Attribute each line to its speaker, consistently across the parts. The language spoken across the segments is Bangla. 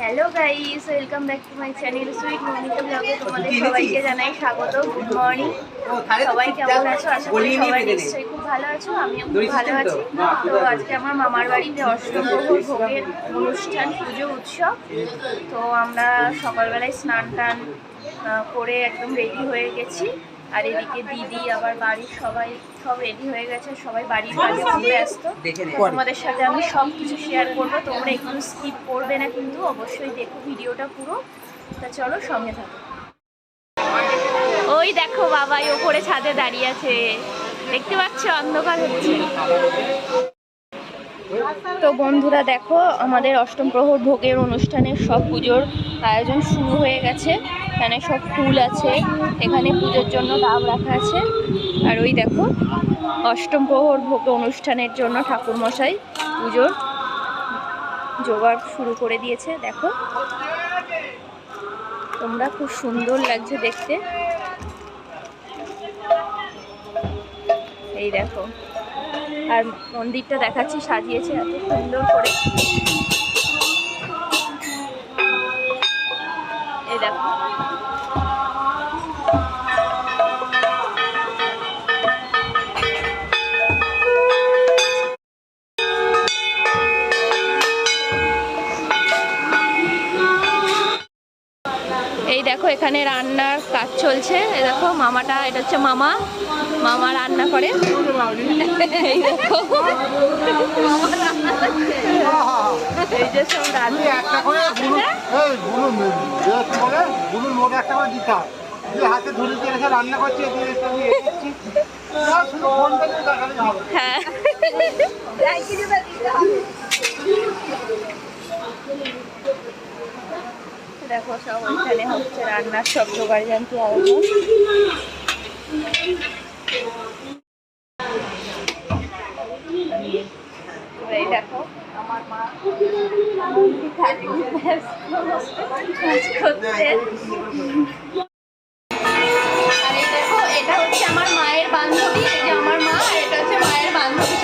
Speaker 1: Hello guys welcome back to my channel sweet Momita ব্লগে তোমাদের সবাইকে জানাই স্বাগত। গুড মর্নিং সবাই কেমন আছো? আশা করি সবাই নিশ্চয়ই খুব ভালো আছো। আমিও খুব ভালো আছি। তো আজকে আমার মামার বাড়িতে অষ্টপ্রহর ভোগের অনুষ্ঠান পুজো উৎসব। তো আমরা সকালবেলায় স্নান টান করে একদম রেডি হয়ে গেছি। আর এদিকে দিদি আবার বাড়ির সবাই সব রেডি হয়ে গেছে সবাই বাড়ির কাজে খুব ব্যস্ত।
Speaker 2: দেখে নে।
Speaker 1: তো তোমাদের সাথে আমি সব কিছু শেয়ার করব তোমরা একটু স্কিপ করবে না কিন্তু অবশ্যই দেখো ভিডিওটা পুরো। তা চলো সঙ্গে থাকো। ওই দেখো বাবাই ওপরে ছাদে দাঁড়িয়ে আছে। দেখতে পাচ্ছ অন্ধকার হচ্ছে। তো বন্ধুরা দেখো, আমাদের অষ্টম প্রহর ভোগের অনুষ্ঠানের সব পুজোর আয়োজন শুরু হয়ে গেছে। এখানে সব ফুল আছে, এখানে পুজোর জন্য ডাব রাখা আছে। আর ওই দেখো, অষ্টম প্রহর ভোগ অনুষ্ঠানের জন্য ঠাকুরমশাই পুজোর জোগাড় শুরু করে দিয়েছে, দেখো। তোমরা খুব সুন্দর লাগছে দেখতে। এই দেখো। আর মন্দিরটা দেখাচ্ছি, সাজিয়েছে এত সুন্দর করে। এই দেখো। এই দেখো, এখানে রান্নার কাজ চলছে। দেখো, মামাটা, এটা হচ্ছে মামা। মামা রান্না করে। এই দেখো। যে সব রান্না
Speaker 3: একটা করে একটা দিতে হয়। হাতে ধরে রেখে রান্না করছি
Speaker 1: হ্যাঁ। দেখো সব ওইখানে হচ্ছে রান্নার সব জোগাড় জানতি আয়োজন এই দেখো আমার মা এটা হচ্ছে আমার মায়ের বান্ধবী এটা হচ্ছে মায়ের বান্ধবী।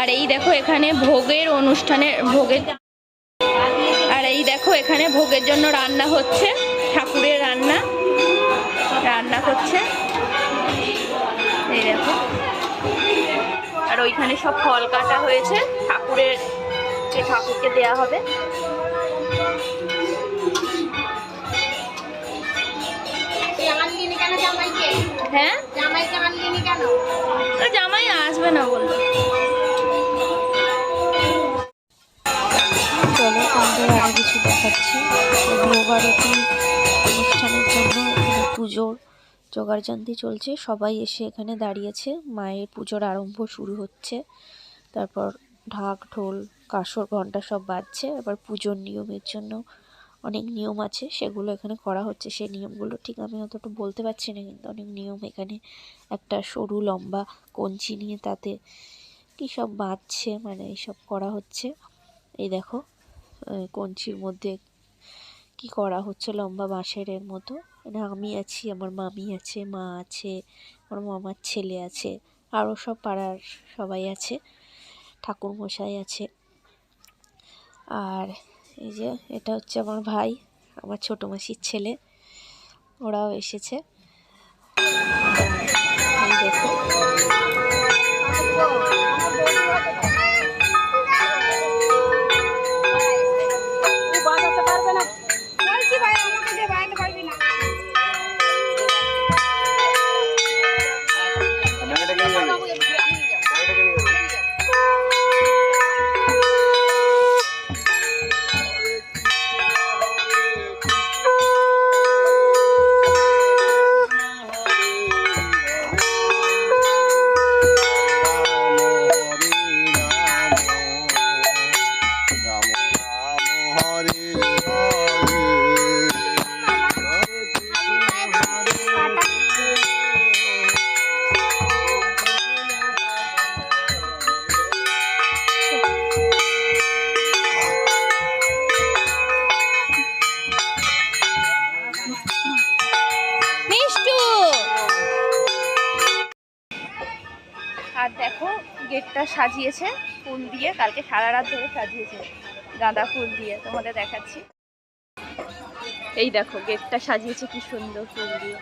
Speaker 1: আর এই দেখো এখানে ভোগের অনুষ্ঠানে, ভোগের আর এই দেখো এখানে ভোগের জন্য রান্না হচ্ছে, ঠাকুরের রান্না রান্না করছে এই দেখো। আর ওইখানে সব ফল কাটা হয়েছে। ঠাকুরের, যে ঠাকুরকে দেয়া হবে। হ্যাঁ? জামাই আসবে না বলল।
Speaker 4: চলো, তোমাদের আরও কিছু দেখাচ্ছি। ভোগারতি অনুষ্ঠানের জন্য পুজোর জোগাড়যন্ত্রী চলছে। সবাই এসে এখানে দাঁড়িয়েছে। মায়ের পুজোর আরম্ভ শুরু হচ্ছে। তারপর ঢাক, ঢোল, কাসর ঘণ্টা সব বাজছে। আবার পুজোর নিয়মের জন্য অনেক নিয়ম আছে। সেগুলো এখানে করা হচ্ছে। সেই নিয়মগুলো ঠিক আমি অতটা বলতে পারছি না, কিন্তু অনেক নিয়ম এখানে একটা সরু, লম্বা কঞ্চি নিয়ে তাতে কী সব বাঁধছে মানে এইসব করা হচ্ছে। এই দেখো কঞ্চির মধ্যে কি করা হচ্ছে, লম্বা বাঁশের এর মতো। মানে আমি আছি, আমার মামি আছে, মা আছে, আমার মামার ছেলে আছে আরও সব পাড়ার সবাই আছে ঠাকুর মশাই আছে। আর এই যে এটা হচ্ছে আমার ভাই, আমার ছোটো মাসির ছেলে, ওরাও এসেছে।
Speaker 1: গেটটা সাজিয়েছে, ফুল দিয়ে। কালকে সারা রাত ধরে সাজিয়েছে গাঁদা ফুল দিয়ে। তোমাদের দেখাচ্ছি। এই দেখো, গেটটা সাজিয়েছে কি সুন্দর ফুল দিয়ে।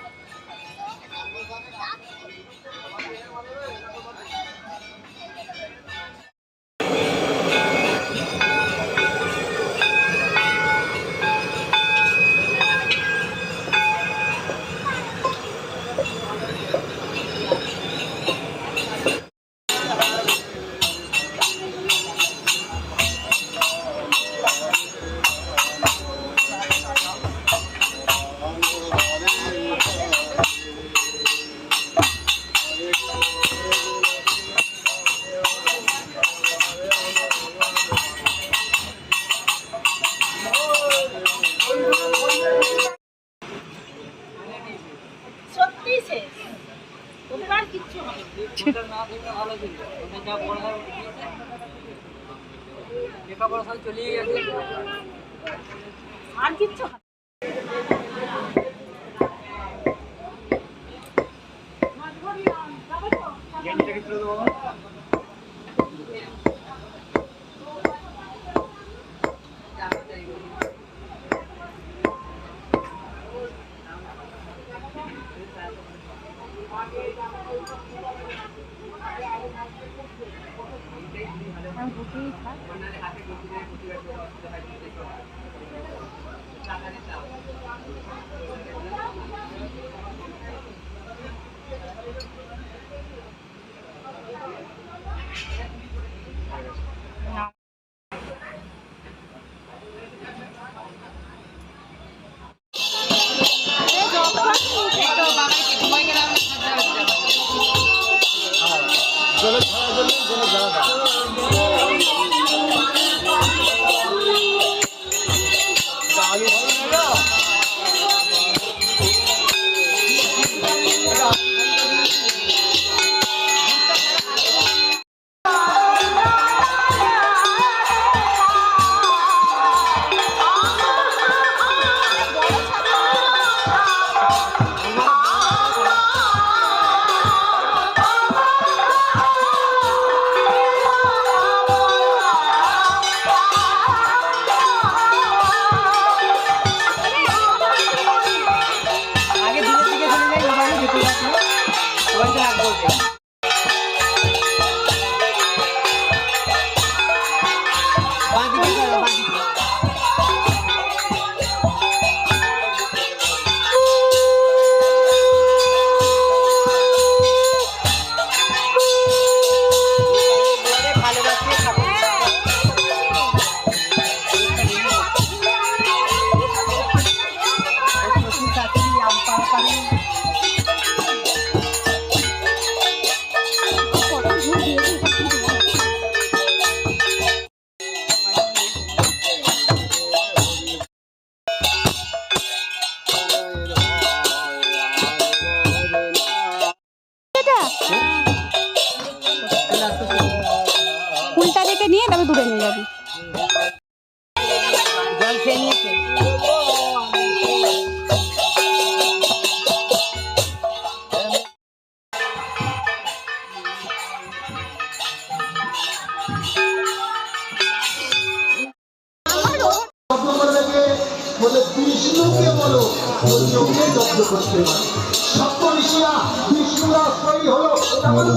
Speaker 5: আর কিচ্ছু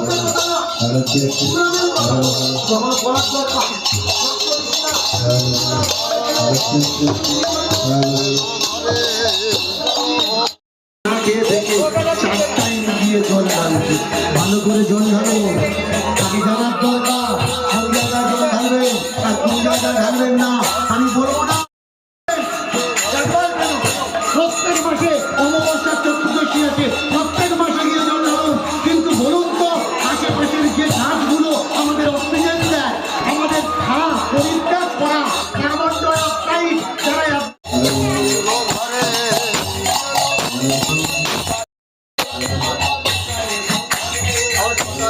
Speaker 6: Thank you.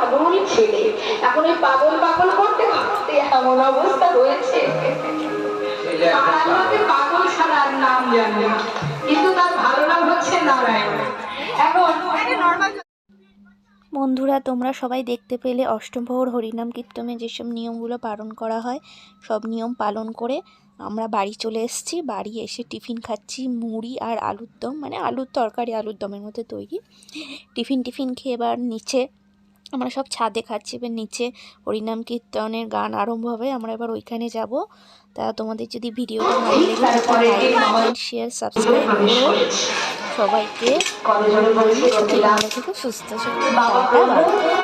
Speaker 6: পাগল ছেলে। এখন ওই পাগল পাগল করতে করতে এমন অবস্থা আমাকে পাগল। ছাড়া আর নাম জানে না কিন্তু তার ভালো নাম হচ্ছে নারায়ণ। এখন
Speaker 4: বন্ধুরা তোমরা সবাই দেখতে পেলে অষ্টমপ্রহর হরিনাম কীর্তনে যেসব নিয়মগুলো পালন করা হয় সব নিয়ম পালন করে আমরা বাড়ি চলে এসেছি। বাড়ি এসে টিফিন খাচ্ছি মুড়ি আর আলুর দম মানে আলুর তরকারি আলুর দমের মধ্যে তৈরি। টিফিন টিফিন খেয়ে এবার নিচে আমরা সব ছাদে খাচ্ছি। এবার নিচে হরিনাম কীর্তনের গান আরম্ভ হবে। আমরা এবার ওইখানে যাব। তা তোমাদের যদি ভিডিওটা ভালো লেগে থাকে লাইক শেয়ার সাবস্ক্রাইব করো। সবাইকে সুস্থ bye.